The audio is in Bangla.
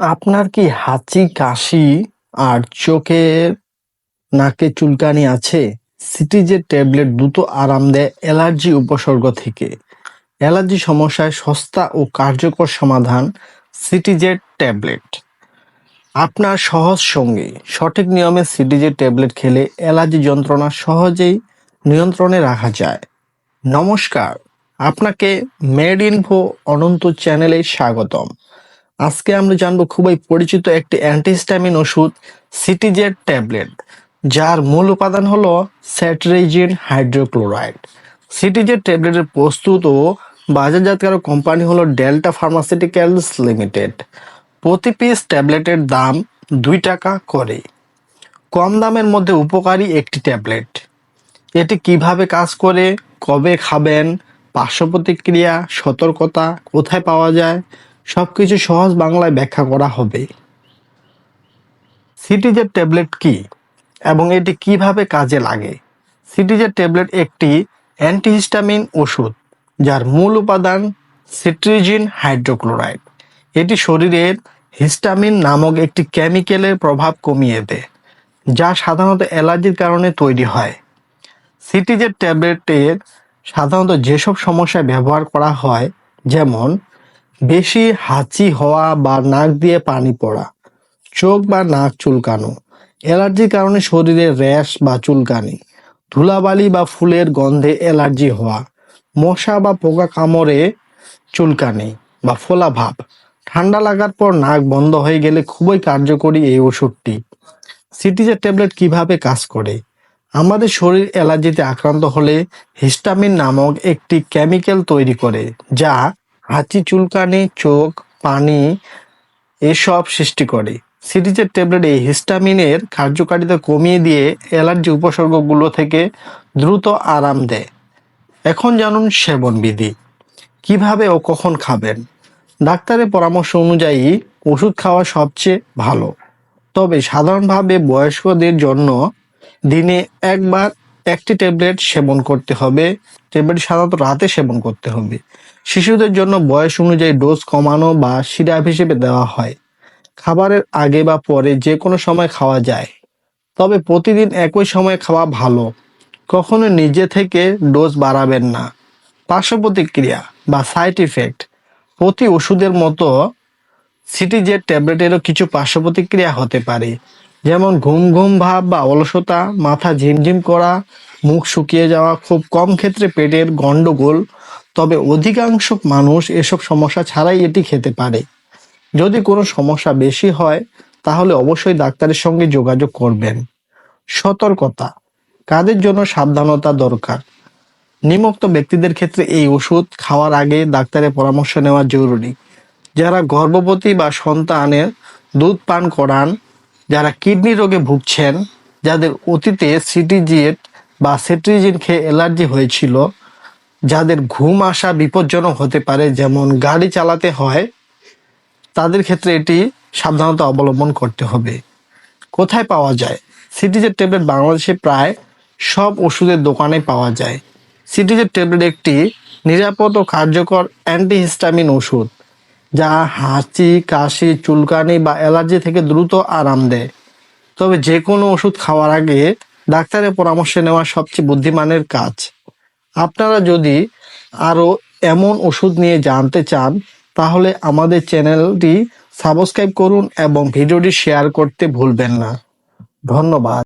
আপনার কি হাঁচি, কাশি আর চোখের নাকে চুলকানি আছে? সিটিজের ট্যাবলেট দ্রুত আরাম দেয় অ্যালার্জি উপসর্গ থেকে। অ্যালার্জি সমস্যায় সস্তা ও কার্যকর সমাধান সিটিজের ট্যাবলেট। আপনার সহজ সঙ্গে। সঠিক নিয়মে সিটিজের ট্যাবলেট খেলে অ্যালার্জি যন্ত্রণা সহজেই নিয়ন্ত্রণে রাখা যায়। নমস্কার। আপনাকে মেড ইনফো অনন্ত চ্যানেলে স্বাগতম। আজকে আমরা জানব খুবই পরিচিত একটি অ্যান্টিহিস্টামিন ওষুধ সিটিজের ট্যাবলেট, যার মূল উপাদান হলো স্যাটরেজিন হাইড্রোক্লোরাইড। সিটিজের ট্যাবলেটের প্রস্তুত ও বাজারজাতকারক কোম্পানি হলো ডেল্টা ফার্মাসিউটিক্যালস লিমিটেড। প্রতি পিস ট্যাবলেটের দাম দুই টাকা করে। কম দামের মধ্যে উপকারী একটি ট্যাবলেট। এটি কীভাবে কাজ করে, কবে খাবেন, পার্শ্ব প্রতিক্রিয়া, সতর্কতা কোথায় পাওয়া যায় সবকিছু সহজ বাংলায় ব্যাখ্যা করা হবে। সিটিজের ট্যাবলেট কি এবং এটি কীভাবে কাজে লাগে? সিটিজের ট্যাবলেট একটি অ্যান্টিহিস্টামিন ওষুধ যার মূল উপাদান সিট্রিজিন হাইড্রোক্লোরাইড। এটি শরীরের হিস্টামিন নামক একটি কেমিক্যালের প্রভাব কমিয়ে দেয়, যা সাধারণত অ্যালার্জির কারণে তৈরি হয়। সিটিজের ট্যাবলেটের সাধারণত যেসব সমস্যায় ব্যবহার করা হয়, যেমন বেশি হাঁচি হওয়া বা নাক দিয়ে পানি পড়া, চোখ বা নাক চুলকানো, অ্যালার্জির কারণে শরীরে র্যাশ বা চুলকানি, ধুলাবালি বা ফুলের গন্ধে অ্যালার্জি হওয়া, মশা বা পোকা কামড়ে চুলকানি বা ফোলা ভাব। ঠান্ডা লাগার পর নাক বন্ধ হয়ে গেলে খুবই কার্যকরী এই ওষুধটি। সিটিজের ট্যাবলেট কীভাবে কাজ করে? আমাদের শরীর অ্যালার্জিতে আক্রান্ত হলে হিস্টামিন নামক একটি কেমিক্যাল তৈরি করে, যা হাঁচি চুলকানি, চোখ, পানি এসব সৃষ্টি করে। সিরিজের ট্যাবলেট হিস্টামিনের কার্যকারিতা কমিয়ে দিয়ে অ্যালার্জি উপসর্গগুলো থেকে দ্রুত আরাম দেয়। এখন জানুন সেবন বিধি কীভাবে ও কখন খাবেন? ডাক্তারের পরামর্শ অনুযায়ী ওষুধ খাওয়া সবচেয়ে ভালো। তবে সাধারণভাবে বয়স্কদের জন্য দিনে একবার একটি ট্যাবলেট সেবন করতে হবে। ট্যাবলেট সাধারণত রাতে সেবন করতে হবে। শিশুদের জন্য বয়স অনুযায়ী ডোজ কমানো বা সিরাপ হিসেবে দেওয়া হয়। খাবারের আগে বা পরে যে কোনো সময় খাওয়া যায়। তবে প্রতিদিন একই সময় খাওয়া ভালো। কখনো নিজে থেকে ডোজ বাড়াবেন না। পার্শ্ব প্রতিক্রিয়া বা সাইড ইফেক্ট। প্রতি ওষুধের মতো সিটিজের ট্যাবলেটেরও কিছু পার্শ্ব প্রতিক্রিয়া হতে পারে। যেমন ঘুম ঘুম ভাব বা অলসতা, মাথা ঝিমঝিম করা, মুখ শুকিয়ে যাওয়া খুব কম ক্ষেত্রে পেটের গন্ডগোল। তবে অধিকাংশ মানুষ এসব সমস্যা ছাড়াই এটি খেতে পারে। যদি কোনো সমস্যা বেশি হয়, তাহলে অবশ্যই ডাক্তারের সঙ্গে যোগাযোগ করবেন। সতর্কতা, কাদের জন্য সাবধানতা দরকার? নিমক্ত ব্যক্তিদের ক্ষেত্রে এই ওষুধ খাওয়ার আগে ডাক্তারের পরামর্শ নেওয়া জরুরি। যারা গর্ভবতী বা সন্তানের দুধ পান করান যারা কিডনি রোগে ভুগছেন, যাদের অতীতে সিটিজিএট বা সেট্রিজিন খেয়ে অ্যালার্জি হয়েছিল, যাদের ঘুম আসা বিপজ্জনক হতে পারে, যেমন গাড়ি চালাতে হয়, তাদের ক্ষেত্রে এটি সাবধানতা অবলম্বন করতে হবে। কোথায় পাওয়া যায়? সিটিজের ট্যাবলেট বাংলাদেশে প্রায় সব ওষুধের দোকানে পাওয়া যায়। সিটিজের ট্যাবলেট একটি নিরাপদ ও কার্যকর অ্যান্টিহিস্টামিন ওষুধ। যা হাঁচি, কাশি, চুলকানি বা অ্যালার্জি থেকে দ্রুত আরাম দেয়। তবে যে কোনো ওষুধ খাওয়ার আগে ডাক্তারের পরামর্শ নেওয়া সবচেয়ে বুদ্ধিমানের কাজ। আপনারা যদি আরও এমন ওষুধ নিয়ে জানতে চান, তাহলে আমাদের চ্যানেলটি সাবস্ক্রাইব করুন এবং ভিডিওটি শেয়ার করতে ভুলবেন না। ধন্যবাদ।